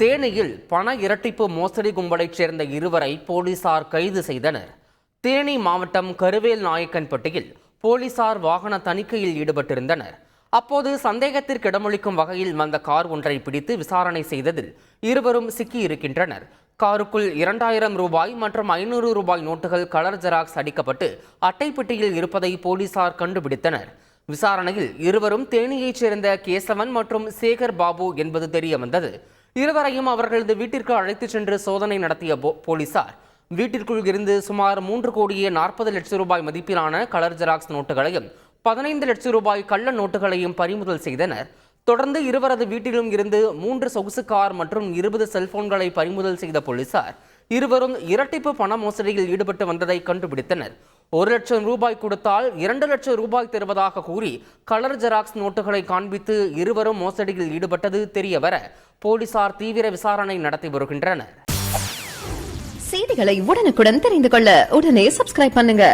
தேனியில் பண இரட்டிப்பு மோசடி கும்பலைச் சேர்ந்த இருவரை போலீசார் கைது செய்தனர். தேனி மாவட்டம் கருவேல் நாயக்கன்பட்டியில் போலீசார் வாகன தணிக்கையில் ஈடுபட்டிருந்தனர். அப்போது சந்தேகத்திற்கு இடமளிக்கும் வகையில் வந்த கார் ஒன்றை பிடித்து விசாரணை செய்ததில் இருவரும் சிக்கியிருக்கின்றனர். காருக்குள் இரண்டாயிரம் ரூபாய் மற்றும் ஐநூறு ரூபாய் நோட்டுகள் கலர் ஜெராக்ஸ் அடிக்கப்பட்டு அட்டைப்பெட்டியில் இருப்பதை போலீசார் கண்டுபிடித்தனர். விசாரணையில் இருவரும் தேனியைச் சேர்ந்த கேசவன் மற்றும் சேகர் பாபு என்பது தெரிய வந்தது இருவரையும் அவர்களது வீட்டிற்கு அழைத்துச் சென்று சோதனை நடத்திய போ- போலீசார். வீட்டிற்குள் இருந்து சுமார் மூன்று கோடியே நாற்பது லட்சம் ரூபாய் மதிப்பிலான கலர் ஜெராக்ஸ் நோட்டுகளையும் பதினைந்து லட்சம் ரூபாய் கள்ள நோட்டுகளையும் பறிமுதல் செய்தனர். தொடர்ந்து இருவரது வீட்டிலும் இருந்து மூன்று சொகுசு கார் மற்றும் இருபது செல்போன்களை பறிமுதல் செய்த போலீசார் இருவரும் இரட்டிப்பு பண மோசடியில் ஈடுபட்டு வந்ததை கண்டுபிடித்தனர். ஒரு லட்சம் ரூபாய் கொடுத்தால் இரண்டு லட்சம் ரூபாய் தருவதாக கூறி கலர் ஜெராக்ஸ் நோட்டுகளை காண்பித்து இருவரும் மோசடியில் ஈடுபட்டது தெரியவர போலீசார் தீவிர விசாரணை நடத்தி வருகின்றனர். செய்திகளை உடனுக்குடன் தெரிந்து கொள்ள உடனே சப்ஸ்கிரைப் பண்ணுங்க.